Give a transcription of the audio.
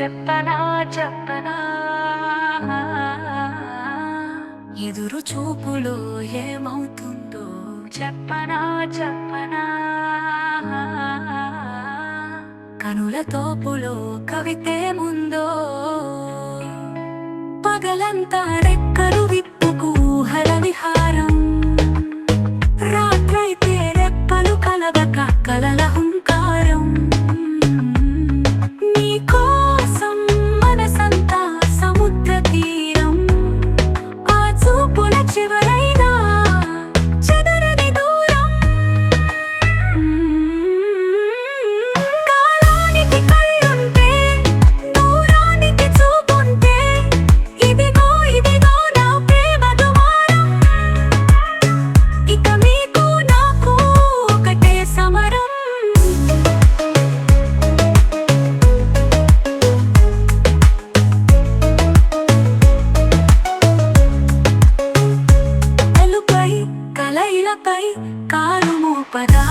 చెప్పనా చెప్పనా? ఎదురు చూపులో ఏమవుతుందో చెప్పనా చెప్పనా? కనుల తోపులో కవితే ముందో పగలంతా రెక్కలు విప్పుకు చూపుల இழப்பை காரு மூப்பதா